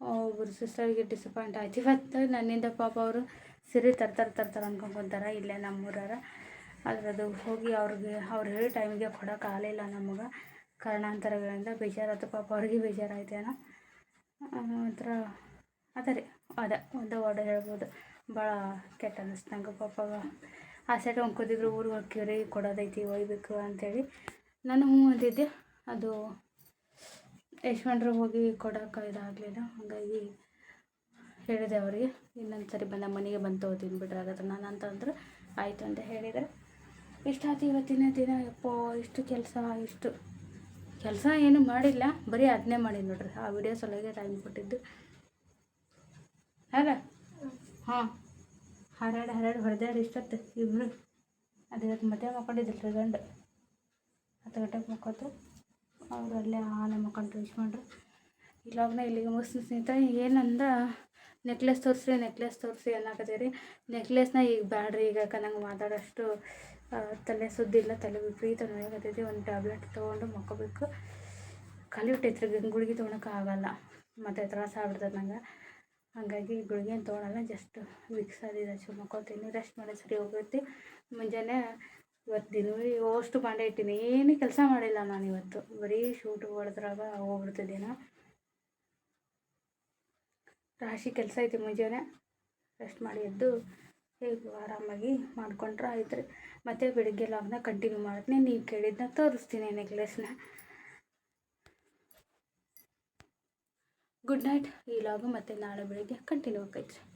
ಒಬ್ಬರು ಸಿಸ್ಟರ್ಗೆ ಡಿಸಪಾಯಿಂಟ್ ಆಯ್ತು. ಇವತ್ತು ನನ್ನಿಂದ ಪಾಪ ಅವರು ಸಿರಿ ತರ್ತಾರೆ ತರ್ತಾರೆ ಅನ್ಕೊಂಡ್ಕೊಂತಾರೆ, ಇಲ್ಲೇ ನಮ್ಮೂರಾರ ಆದರೆ ಅದು ಹೋಗಿ ಅವ್ರಿಗೆ, ಅವ್ರು ಹೇಳಿ ಟೈಮಿಗೆ ಕೊಡೋಕ್ಕಾಗಲಿಲ್ಲ ನಮಗೆ. ಕಾರಣಾಂತರಗಳಿಂದ ಬೇಜಾರಾಯ್ತು. ಪಾಪ ಅವ್ರಿಗೆ ಬೇಜಾರಾಯ್ತೇನೋ ಒಂಥರ, ಅದೇ ರೀ. ಅದ, ಒಂದು ವರ್ಡ್ ಹೇಳ್ಬೋದು. ಭಾಳ ಕೆಟ್ಟ ಅನ್ನಿಸ್ತು ನಂಗೆ ಪಾಪ ಆಸೆ ಅಂದ್ಕೋತಿದ್ರು ಊರಿಗೆ ಹೋಗ್ತೀವ್ರಿ ಕೊಡೋದೈತಿ, ಒಯ್ಬೇಕು ಅಂಥೇಳಿ ನಾನು ಹ್ಞೂ ಅಂದಿದ್ದೆ. ಅದು ಯಶವಂತರು ಹೋಗಿ ಕೊಡೋಕೆ ಇದಾಗಲಿಲ್ಲ. ಹಾಗಾಗಿ ಹೇಳಿದೆ ಅವರಿಗೆ ಇನ್ನೊಂದು ಸರಿ ಬಂದ ಮನೆಗೆ ಬಂದು ತೊಗೋತೀನಿ ಬಿಡ್ರಿ ಹಾಗಾದ್ರೆ ನಾನು ಅಂತಂದ್ರೆ ಆಯಿತು ಅಂತ ಹೇಳಿದರೆ. ಇಷ್ಟಾಯ್ತು ಇವತ್ತಿನ ದಿನ? ಯಪ್ಪೋ, ಇಷ್ಟು ಕೆಲಸ ಇಷ್ಟು. ಕೆಲಸ ಏನು ಮಾಡಿಲ್ಲ. ಬರೀ ಅದನ್ನೇ ಮಾಡಿದ್ದು ನೋಡ್ರಿ. ಆ ವಿಡಿಯೋ ಸಲುವಾಗಿ ಟೈಮ್ ಕೊಟ್ಟಿದ್ದು. ಅಲ್ಲ ಹಾಂ. ಹರಡು ಹರಡು ಹೊಡೆದಾಡಿ ಇಷ್ಟೊತ್ತು ಇಬ್ಬರು ಅದು ಇವತ್ತು ಮದುವೆ ಮಾಡ್ಕೊಂಡಿದ್ದಿಲ್ಲ ರೀ ಗಂಡು. ಹತ್ತು ಗಂಟೆಗೆ ಮಕ್ಕೋತು. ಅವ್ರು ಅಲ್ಲೇ ಆನೆ ಮಕ್ಕೊಂಡು ವಿಶ್ ಮಾಡ್ರು ಇಲ್ಲೋಗ್ನ ಇಲ್ಲಿಗೆ ಮುಗಿಸ್ತೀನಿ ಸ್ನೇಹಿತರೆ. ಏನಂದ? ನೆಕ್ಲೆಸ್ ತೋರಿಸ್ರಿ ನೆಕ್ಲೆಸ್ ತೋರಿಸಿ ಅನ್ನಕತ್ತೀರಿ. ನೆಕ್ಲೆಸ್ನ ಈಗ ಬ್ಯಾಡ್ರಿ ಈಗ ಯಾಕೆ ನಂಗೆ ಮಾತಾಡೋಷ್ಟು ತಲೆ ಸುದ್ದಿಲ್ಲ ತಲೆ ವಿಪರೀತ ನೋವಾಗತ್ತೈತಿ ಒಂದು ಟ್ಯಾಬ್ಲೆಟ್ ತೊಗೊಂಡು ಮಕ್ಕೋಬೇಕು. ಖಾಲಿ ಹೊಟ್ಟೈತ್ರಿ ಗುಳಿಗೆ ತೊಗೊಳಕ್ಕೆ ಆಗಲ್ಲ. ಮತ್ತು ತ್ರಾಸ ಆಗ್ಬಿಡ್ತದೆ ನಂಗೆ. ಹಾಗಾಗಿ ಗುಳಿಗೆ ತೊಗೊಳಲ್ಲ ಜಸ್ಟ್ ವಿಕ್ಸ್ ಅದಿದೆ ಹಚ್ಚಿ ರೆಸ್ಟ್ ಮಾಡಿ ಸರಿ ಹೋಗುತ್ತೆ ಮುಂಜಾನೆ ಇವತ್ತು ದಿನ ಅಷ್ಟು ಬಾಂಡೆ ಇಟ್ಟಿನಿ. ಏನು ಕೆಲಸ ಮಾಡಿಲ್ಲ ನಾನು ಇವತ್ತು. ಬರೀ ಶೂಟ್ ಹೊಡೆದ್ರಾಗ ಹೋಗ್ಬಿಡ್ತಿದ್ದೇನೆ ರಾಶಿ ಕೆಲಸ ಐತಿ ಮುಂಜಾನೆ. ರೆಸ್ಟ್ ಮಾಡಿ ಎದ್ದು ಹೇಗೆ ಆರಾಮಾಗಿ ಮಾಡ್ಕೊಂಡ್ರೆ ಆಯ್ತು ರೀ ಮತ್ತು ಬೆಳಿಗ್ಗೆ ಲಾಗ್ನ ಕಂಟಿನ್ಯೂ ಮಾಡ್ತೀನಿ. ನೀವು ಕೇಳಿದ್ನ ತೋರಿಸ್ತೀನಿ ನೆಕ್ಲೆಸ್ನ ಗುಡ್ ನೈಟ್ ಈ ಲಾಗು ಮತ್ತು ನಾಳೆ ಬೆಳಿಗ್ಗೆ ಕಂಟಿನ್ಯೂ ಆಕೈತೆ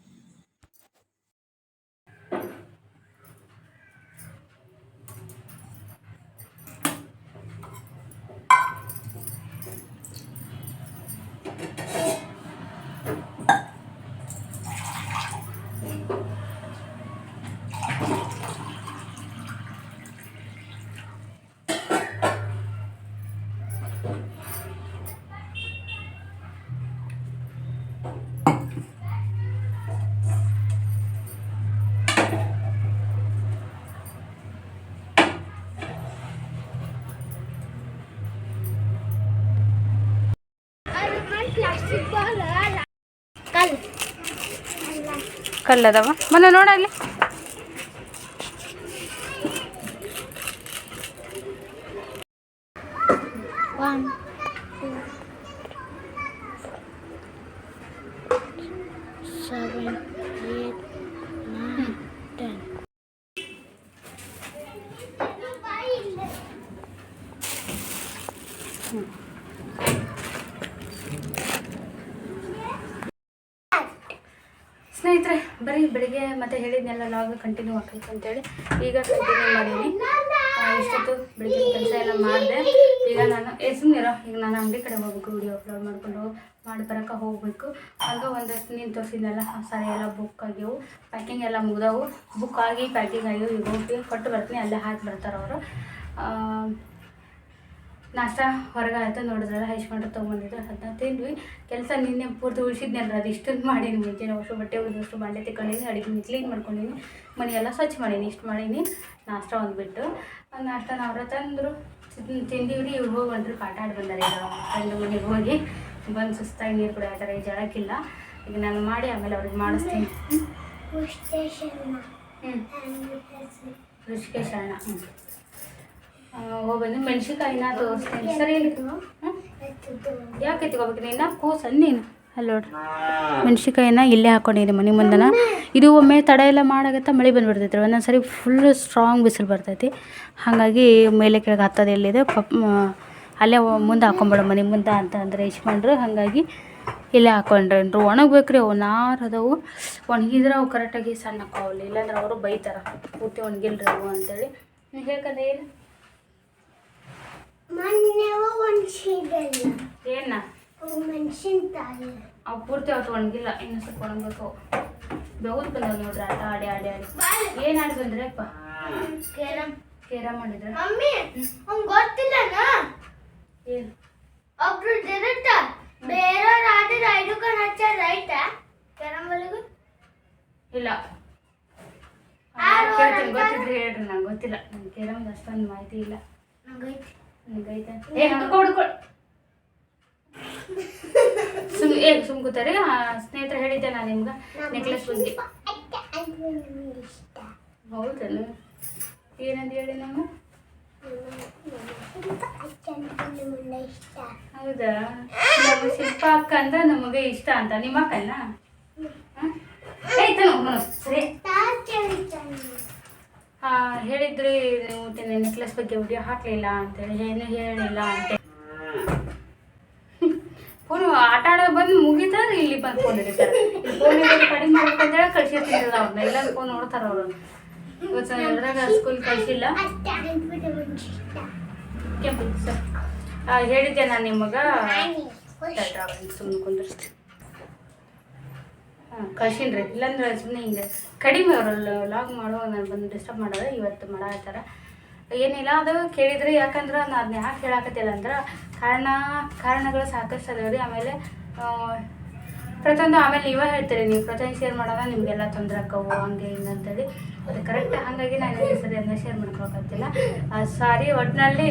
ಕಲ್ಲದವ? ಮೊನ್ನೆ ನೋಡಲ್ಲಿ. ಸ್ನೇಹಿತರೆ, ಬರೀ ಬೆಳಿಗ್ಗೆ ಮತ್ತೆ ಹೇಳಿದ್ನೆಲ್ಲ ಲಾಗ್ ಕಂಟಿನ್ಯೂ ಆಗ್ತೈತೆ ಅಂತೇಳಿ ಈಗ ಕಂಟಿನ್ಯೂ ಮಾಡೀನಿ. ಇಷ್ಟೊತ್ತು ಬೆಳಿಗ್ಗೆ ಕೆಲಸ ಎಲ್ಲ ಮಾಡಿದೆ. ಈಗ ನಾನು ಎಸ್ಮಿರೋ ಈಗ ನಾನು ಅಂಗಡಿ ಕಡೆ ಹೋಗ್ಬೇಕು ವಿಡಿಯೋ ಅಪ್ಲೋಡ್ ಮಾಡಿಕೊಂಡು ಮಾಡಿ ಬರೋಕೆ ಹೋಗಬೇಕು. ಆಗ ಒಂದಷ್ಟು ನೀನು ತೋರಿಸಿದ್ನಲ್ಲ ಸಾರಿ ಎಲ್ಲ ಬುಕ್ ಆಗ್ಯವು. ಪ್ಯಾಕಿಂಗ್ ಎಲ್ಲ ಮುಗ್ದವು. ಬುಕ್ ಆಗಿ ಪ್ಯಾಕಿಂಗ್ ಆಗ್ಯವು. ಈಗ ಹೋಗಿ ಕೊಟ್ಟು ಬರ್ತೀನಿ. ಅಲ್ಲೇ ಹಾಕಿ ಬರ್ತಾರೆ ಅವರು. ನಾಷ್ಟ ಹೊರಗೆ ಆಯ್ತು ನೋಡಿದ್ರಲ್ಲ ಹೈಸ್ಕೊಂಡ್ರೆ ತೊಗೊಂಡಿದ್ರು ಅದನ್ನ ತಿಂದ್ವಿ. ಕೆಲಸ ನಿನ್ನೆ ಪೂರ್ತಿ ಉಳಿಸಿದ್ನಲ್ಲ ಅದು ಇಷ್ಟೊಂದು ಮಾಡೀನಿ ಮುಂಚೆ ಅಷ್ಟು ಬಟ್ಟೆ ಉಳಿದಷ್ಟು ಬಾಂಡೆ ತಿಕ್ಕೊಂಡಿನಿ ಅಡುಗೆ ಕ್ಲೀನ್ ಮಾಡ್ಕೊಂಡಿನಿ ಮನೆ ಎಲ್ಲ ಸ್ವಚ್ಛ ಮಾಡೀನಿ ಇಷ್ಟು ಮಾಡೀನಿ. ನಾಷ್ಟ ಒಂದು ಬಿಟ್ಟು ಆ ನಾಷ್ಟ ಅವ್ರ ತಂದರು. ತಿಂದೀವ್ರಿ ಇವ್ರು ಹೋಗಿ ಬಂದರು ಕಾಟ ಆಡಿ ಬಂದಾರೆ ಈಗ. ಫ್ರೆಂಡ್ ಮನೆಗೆ ಹೋಗಿ. ಬಂದು ಸುಸ್ತಾಗಿ ನೀರು ಕೂಡ ಆ ಥರ ಈ ಜಳಕ್ಕಿಲ್ಲ ಈಗ ನಾನು ಮಾಡಿ ಆಮೇಲೆ ಅವ್ರಿಗೆ ಮಾಡಿಸ್ತೀನಿ. ಹ್ಞೂ ಋಷಿಕೇಶ್ ಅಣ್ಣ. ಹ್ಞೂ ಹೋಗಿ ಬಂದು ಮೆಣಸಿನ್ಕಾಯಿನ ತೋರಿಸ್ತೀನಿ. ಸರಿ ಯಾಕೆ ಎತ್ಕೋಬೇಕು ನೀನು? ಕೂಸ ನೀನು. ಅಲ್ಲಿ ನೋಡ್ರಿ. ಮೆಣಸಿನ್ಕಾಯಿನ ಇಲ್ಲೇ ಹಾಕೊಂಡಿದ್ದೀನಿ ಮನೆ ಮುಂದನ. ಇದು ಒಮ್ಮೆ ತಡ ಎಲ್ಲ ಮಾಡಾಗತ್ತ ಮಳೆ ಬಂದುಬಿಡ್ತೈತಿ ಒಂದೊಂದು ಸರಿ ಫುಲ್ ಸ್ಟ್ರಾಂಗ್ ಬಿಸಿಲು ಬರ್ತೈತಿ. ಹಾಗಾಗಿ ಮೇಲೆ ಕೆಳಗೆ ಹತ್ತೋದು ಎಲ್ಲಿದೆ? ಪಪ್ ಅಲ್ಲೇ ಮುಂದೆ ಹಾಕೊಂಬಿಡು ಮನೆ ಮುಂದೆ ಅಂತ ಅಂದರೆ ಇಸ್ಕೊಂಡ್ರು ಹಾಗಾಗಿ ಇಲ್ಲೇ ಹಾಕೊಂಡ್ರೇನ್ರು. ಒಣಗ್ಬೇಕ್ರಿ. ಅವು ನಾರು ಅದಾವು. ಒಣಗಿದ್ರೆ ಅವು ಕರೆಕ್ಟಾಗಿ ಸಣ್ಣ ಹಾಕೋವಲ್ಲ ಇಲ್ಲಾಂದ್ರೆ ಅವರು ಬೈತಾರೆ. ಪೂರ್ತಿ ಒಣಗಿಲ್ರಿ ಅವು ಅಂತೇಳಿ. ಹೇಳ್ಕಂದ್ರೆ ಏನು? ಏನ? ಅವು ಪೂರ್ತಿ ಅವತ್ತು ಒಣಗಿಲ್ಲ ಇನ್ನು ಸ್ವಲ್ಪ ಒಣಗಬೇಕು. ಬೆವ್ರು ಬಂದವು ನೋಡ್ರಿ ಆಟ ಆಡಿ ಆಡಿ ಆಡಿ. ಏನು ಆಡಿ ಬಂದ್ರೆ ಅಪ್ಪ? ಕೇರಂ. ಕೇರಂ ಮಾಡಿದ್ರೆ? ಮಮ್ಮಿ ಅವ್ನ್ ಗೊತ್ತಿಲ್ಲನ? ಏನು? ಒಬ್ರು ಡೈರೆಕ್ಟ್ ಬೇರೆಯವ್ರ ಐದು ಕಣ್ ಹಚ್ಚಾರ ರೈಟ ಕೇರಂ ಒಳಗು? ಇಲ್ಲ. ಕೇಳ್ತೀನಿ ಗೊತ್ತಿದ್ರೆ ಹೇಳ್ರಿ ನಂಗೆ ಗೊತ್ತಿಲ್ಲ. ನಂಗೆ ಕೇರಮ್ದು ಅಷ್ಟೊಂದು ಮಾಹಿತಿ ಇಲ್ಲ. ನಂಗೈತಿ ಸುಮ್ ಏ ಸುಮ್ ಕೂತಾರೆ. ಸ್ನೇಹಿತರೆ ಹೇಳಿದ್ದೆ ನಾನು ನಿಮ್ಗೆ ನೆಕ್ಲೆಸ್ ಬಗ್ಗೆ. ಹೌದಲ್ಲ? ಏನಂತ ಹೇಳಿ ಇಷ್ಟ. ಹೌದಾ? ನಮ್ಮ ಶಿಲ್ಪ ಅಕ್ಕ ಅಂದ್ರೆ ನಮಗೆ ಇಷ್ಟ ಅಂತ. ನಿಮ್ಮ ಅಕ್ಕನ? ಆಯ್ತಾ ಸರಿ. ಹೇಳಿದ್ರಿ ನೀವು ನೆಕ್ಲೆಸ್ ಬಗ್ಗೆ ವಿಡಿಯೋ ಹಾಕಲಿಲ್ಲ ಅಂತೇಳಿ ಏನು ಹೇಳಿಲ್ಲ ಅಂತ ಪೂರ್ವ ಆಟ ಆಡೋ ಬಂದು ಮುಗಿತಾರೆ ಇಲ್ಲಿ ಬಂದು ಫೋನ್ ಹಿಡಿತಾರೆ. ಫೋನ್ ಕಡಿಮೆ ಮಾಡ್ಬೇಕಂತೇಳಿ ಕಳ್ಸಿರ್ತಿದ್ರಲ್ಲ ಅವ್ರನ್ನ. ಇಲ್ಲ ಫೋನ್ ನೋಡ್ತಾರ ಅವರು ಇವತ್ತು ಎದ್ರಾಗ ಸ್ಕೂಲ್ ಕಳಿಸಿಲ್ಲ. ಕೆಂಪು ಸರ್. ಹೇಳಿದ್ದೆ ನಾನು ನಿಮಗೆ ಸುಮ್ಮನೆ ಕುಂದಿರ್ತೀನಿ ಕಳ್ಸಿನ್ರಿ ಇಲ್ಲಾಂದ್ರೆ ಸುಮ್ಮನೆ ಹಿಂಗೆ ಕಡಿಮೆ ಅವರಲ್ಲಿ ಲಾಗ್ ಮಾಡೋ ನಾನು ಬಂದು ಡಿಸ್ಟರ್ಬ್ ಮಾಡೋದು ಇವತ್ತು ಮಾಡತ್ತಾರ ಏನಿಲ್ಲ ಅದು ಕೇಳಿದ್ರಿ, ಯಾಕಂದ್ರೆ ನಾನು ಅದನ್ನ ಯಾಕೆ ಹೇಳಾಕತ್ತಿಲ್ಲ ಅಂದ್ರೆ ಕಾರಣ, ಕಾರಣಗಳು ಸಾಕಷ್ಟು ಅದಾವೆ ರೀ. ಆಮೇಲೆ ಪ್ರತಿಯೊಂದು ಆಮೇಲೆ ನೀವೇ ಹೇಳ್ತೀರಿ. ನೀವು ಪ್ರತಿಯೊಂದು ಶೇರ್ ಮಾಡೋದ ನಿಮಗೆಲ್ಲ ತೊಂದರೆ ಆಕವು ಹಂಗೆ ಹಿಂಗೆ ಅಂತೇಳಿ ಅದು ಕರೆಕ್ಟ್ ಹಾಗಾಗಿ ನಾನು ಸರಿ ಅದನ್ನ ಶೇರ್ ಮಾಡ್ಕೋಕತ್ತಿಲ್ಲ ಸಾರಿ ಒಟ್ಟಿನಲ್ಲಿ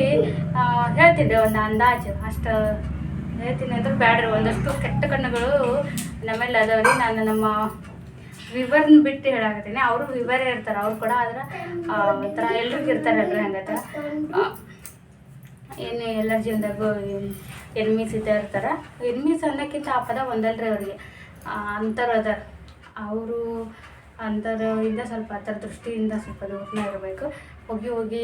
ಹೇಳ್ತಿದ್ದೆ ಒಂದು ಅಂದಾಜು. ಅಷ್ಟು ಅಂದ್ರೆ ಬ್ಯಾಡ್ರಿ, ಒಂದಷ್ಟು ಕೆಟ್ಟ ಕಣ್ಣುಗಳು ನಮ್ಮಲ್ಲಿ ಅದಾವ್ರಿ. ನಾನು ನಮ್ಮ ವಿವರ್ನ ಬಿಟ್ಟು ಹೇಳಾಕತ್ತೀನಿ. ಅವರು ವಿವರೇ ಇರ್ತಾರೆ, ಅವ್ರು ಕೂಡ ಆದ್ರೆ ಒಂಥರ ಎಲ್ರಿಗೂ ಇರ್ತಾರಲ್ರಿ ಹಂಗತ್ತ ಏನು ಎಲ್ಲರ ಜೀವನದಾಗೂ ಎನ್ಮೀಸ್ ಇದ್ದೇ ಇರ್ತಾರೆ. ಎನ್ಮೀಸ್ ಅನ್ನೋಕ್ಕಿಂತ ಆ ಪದ ಒಂದಲ್ರಿ ಅವ್ರಿಗೆ. ಅಂಥವ್ರು ಅದಾರ. ಅವರು ಅಂಥದ್ರಿಂದ ಸ್ವಲ್ಪ ಆ ಥರ ದೃಷ್ಟಿಯಿಂದ ಸ್ವಲ್ಪ ದೂರ ಇರಬೇಕು. ಹೋಗಿ ಹೋಗಿ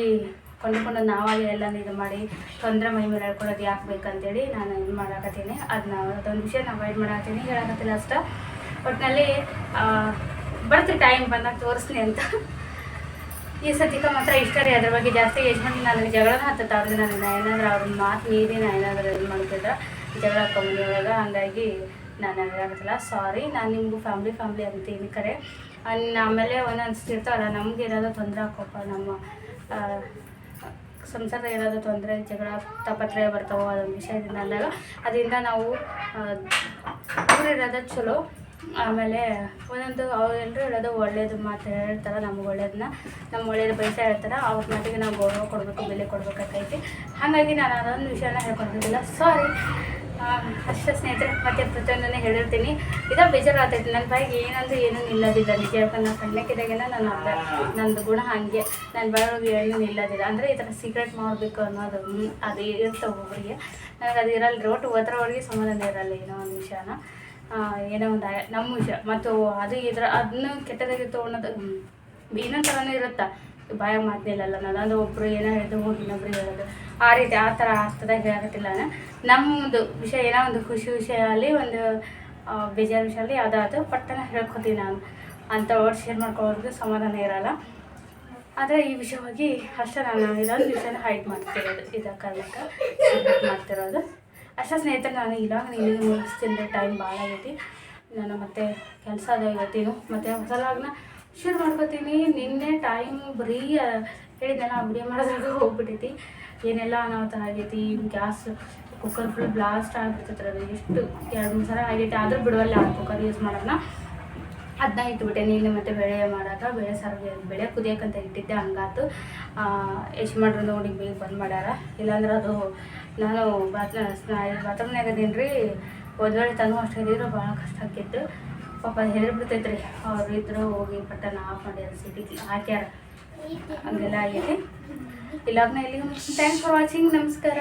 ಕೊಂಡ್ಕೊಂಡು ನಾವಾಗೆ ಎಲ್ಲ ಇದು ಮಾಡಿ ತೊಂದರೆ ಮೈ ಮೇಲೆ ಹೇಳ್ಕೊಳ್ಳೋದು ಯಾಕೆ ಬೇಕಂತೇಳಿ ನಾನು ಇದು ಮಾಡಾಕತ್ತೀನಿ. ಅದನ್ನ ಅದೊಂದು ವಿಷಯ ನಾನು ಅವಾಯ್ಡ್ ಮಾಡಾಕತ್ತೀನಿ. ಹೇಳಕತ್ತಿಲ್ಲ ಅಷ್ಟ. ಒಟ್ಟಿನಲ್ಲಿ ಬರ್ತೀವಿ ಟೈಮ್ ಬಂದಾಗ ತೋರಿಸ್ತೀನಿ ಅಂತ. ಈ ಸತಿಕ ಮಾತ್ರ ಇಷ್ಟ ರೀ ಅದ್ರ ಬಗ್ಗೆ ಜಾಸ್ತಿ ಯಜಮಾನಿ ನನಗೆ ಜಗಳನ ಹತ್ತತ್ತ ಅವ್ರಿಗೆ ನಾನು ಏನಾದ್ರು ಅವ್ರ ಮಾತು ಮೀರಿ ನಾನು ಏನಾದರೂ ಇದು ಮಾಡ್ತಿದ್ರೆ, ಜಗಳ ಒಳಗೆ ಹಂಗಾಗಿ ನಾನು ಹೇಳಾಕತ್ತಿಲ್ಲ. ಸಾರಿ ನಾನು ನಿಮಗೂ ಫ್ಯಾಮ್ಲಿ ಫ್ಯಾಮ್ಲಿ ಅಂತೀನಿ ಕರೆ. ಆಮೇಲೆ ಒಂದೊಂದು ಇರ್ತಾವಲ್ಲ, ನಮ್ಗೆ ಏನಾದರೂ ತೊಂದರೆ ಹಾಕೋಪ್ಪ ನಮ್ಮ ಆ, ಸಂಸಾರ ಏನಾದರೂ ತೊಂದರೆ ಜಗಳ ತಾಪತ್ರಯ ಬರ್ತಾವೋ ಅದೊಂದು ವಿಷಯದಿಂದ ಅಂದಾಗ ಅದರಿಂದ ನಾವು ಆ, ದೂರ ಇರೋದು ಚಲೋ. ಆಮೇಲೆ ಒಂದೊಂದು ಎಲ್ಲರೂ ಹೇಳೋದು ಒಳ್ಳೇದು ಮಾತು ಹೇಳ್ತಾರೆ ನಮ್ಗೆ ಒಳ್ಳೇದನ್ನ ನಮ್ಮ ಒಳ್ಳೇದು ಬಯಸ ಹೇಳ್ತಾರೆ ಅವ್ರ ಮಾತಿಗೆ ನಾವು ಗೌರವ ಕೊಡಬೇಕು ಬೆಲೆ ಕೊಡ್ಬೇಕಾಗೈತಿ ಹಾಗಾಗಿ ನಾನು ಅದೊಂದು ವಿಷಯನ ಹೇಳ್ಕೊಂಡಿದ್ದಿಲ್ಲ ಸಾರಿ ಅಷ್ಟೇ ಸ್ನೇಹಿತರೆ, ಮತ್ತೆ ಪ್ರತಿಯೊಂದನ್ನೇ ಹೇಳಿರ್ತೀನಿ. ಇದ ಬೇಜಾರಾಗ್ತೈತಿ. ನನ್ನ ಬಾಯಿಗೆ ಏನಂದ್ರೆ ಏನೂ ನಿಲ್ಲದಿಲ್ಲ ನಿಜ ಯಾಕಂದ್ರೆ ನಾನು ಸಣ್ಣಕ್ಕಿದ್ದಾಗಿನ ನನ್ನ ಅರ್ಧ, ನಂದು ಗುಣ ಹಾಗೆ. ನನ್ನ ಬಾಯೊಳಗೆ ಏನೂ ನಿಲ್ಲದಿಲ್ಲ ಅಂದರೆ ಈ ಥರ ಸೀಕ್ರೆಟ್ ಮಾಡಬೇಕು ಅನ್ನೋದು ಅದು ಇರುತ್ತೆ ಒಬ್ಬರಿಗೆ ನನಗೆ ಅದು ಇರಲ್ಲ ಒಟ್ಟು ಓದ್ರೊಳಗೆ ಸಮಾಧಾನ ಇರಲ್ಲ ಏನೋ ಒಂದು ವಿಷಯನ. ಏನೋ ಒಂದು ನಮ್ಮ ವಿಷಯ. ಮತ್ತು ಅದು ಇದ್ರ ಅದನ್ನ ಕೆಟ್ಟದಾಗಿ ತೊಗೊಳೋದು ಇನ್ನೊಂದು ಥರನೂ ಇರುತ್ತಾ? ಬಾಯ ಮಾತೇಳಲ್ಲ ನಾನು ಒಬ್ಬರು ಏನೋ ಹೇಳಿದ್ರು ಹೋಗಿ ಇನ್ನೊಬ್ರು ಹೇಳೋದು. ಆ ರೀತಿ ಆ ಥರ ಅರ್ಥದಾಗ ನಮ್ಮ ಒಂದು ವಿಷಯ, ಏನೋ ಒಂದು ಖುಷಿ ವಿಷಯ ಅಲ್ಲಿ ಒಂದು ಬೇಜಾರು ವಿಷಯ ಅಲ್ಲಿ ಅದು ಪಟ್ಟನ ಹೇಳ್ಕೊತೀನಿ ನಾನು ಅಂತ ಅವ್ರು ಶೇರ್ ಮಾಡ್ಕೊಳ್ಳೋದು ಸಮಾಧಾನ ಇರಲ್ಲ. ಆದರೆ ಈ ವಿಷಯವಾಗಿ ಅಷ್ಟೇ ನಾನು ಇದೊಂದು ವಿಷಯನ ಹೈಡ್ ಮಾಡ್ತಿರೋದು. ಇದ ಕಾರಣಕ್ಕೆ ಮಾಡ್ತಿರೋದು. ಅಷ್ಟೇ ಸ್ನೇಹಿತರೆ, ನಾನು ಇವಾಗ ನೀನು ಮುಗಿಸ್ತೀನಿ ಟೈಮ್ ಭಾಳ ಆಗೈತಿ. ನಾನು ಮತ್ತೆ ಕೆಲಸ ಅದ ಮತ್ತೆ ಮತ್ತು ಹೊಸಲಾಗ್ನ ಶುರು ಮಾಡ್ಕೋತೀನಿ. ನಿನ್ನೆ ಟೈಮ್ ಬರೀ ಹೇಳಿದ್ದೆಲ್ಲ ವಿಡಿಯೋ ಮಾಡೋದ್ರಾಗ ಹೋಗ್ಬಿಟ್ಟೈತಿ. ಏನೆಲ್ಲ ಅನಾಹುತ ಆಗೈತಿ ಗ್ಯಾಸ್ ಕುಕ್ಕರ್ ಫುಲ್ ಬ್ಲಾಸ್ಟ್ ಆಗಿಬಿಡ್ತೈತೆ ಅದು. ಎಷ್ಟು, ಎರಡು, ಮೂರು ಸಲ ಆಗೈತಿ ಆದರೂ ಬಿಡುವಲ್ಲ ಕುಕ್ಕರ್ ಯೂಸ್ ಮಾಡೋದನ್ನ ಅದನ್ನ ಇಟ್ಬಿಟ್ಟೆ, ನೀನು ಮತ್ತೆ ಬೆಳೆ ಮಾಡಾಕ, ಬೆಳೆ ಸಾರು ಬೆಳೆ ಕುದಿಯೋಕ್ಕಂತ ಇಟ್ಟಿದ್ದೆ, ಹಂಗಾತು. ಎಷ್ಟು ಮಾಡ್ರಿ ನೋಡಿ ಬೇಗ ಬಂದ್ ಮಾಡ್ಯಾರ. ಇಲ್ಲಾಂದ್ರೆ ಅದು, ನಾನು ಬಾತ್ ಬಾತ್ರೂಮ್ನಾಗ ಅದೀನಿ ರೀ ತನೂ ಅಷ್ಟೇ ಹೇಳಿದ್ರು ಭಾಳ ಕಷ್ಟ ಆಕಿತ್ತು ಪಾಪ ಹೆದರಿ ಬಿಡ್ತೈತ್ರಿ ಅವ್ರು ಇದ್ರು ಹೋಗಿ ಪಟ್ಟನ ಆಫ್ ಮಾಡಿ ಅಲ್ಲಿ ಸಿಟಿ ಹಾಕ್ಯಾರ ಹಂಗೆಲ್ಲ ಆಗೈತಿ ಇಲ್ಲಾಗ್ನ ಇಲ್ಲಿಗೆ ಥ್ಯಾಂಕ್ಸ್ ಫಾರ್ ವಾಚಿಂಗ್ ನಮಸ್ಕಾರ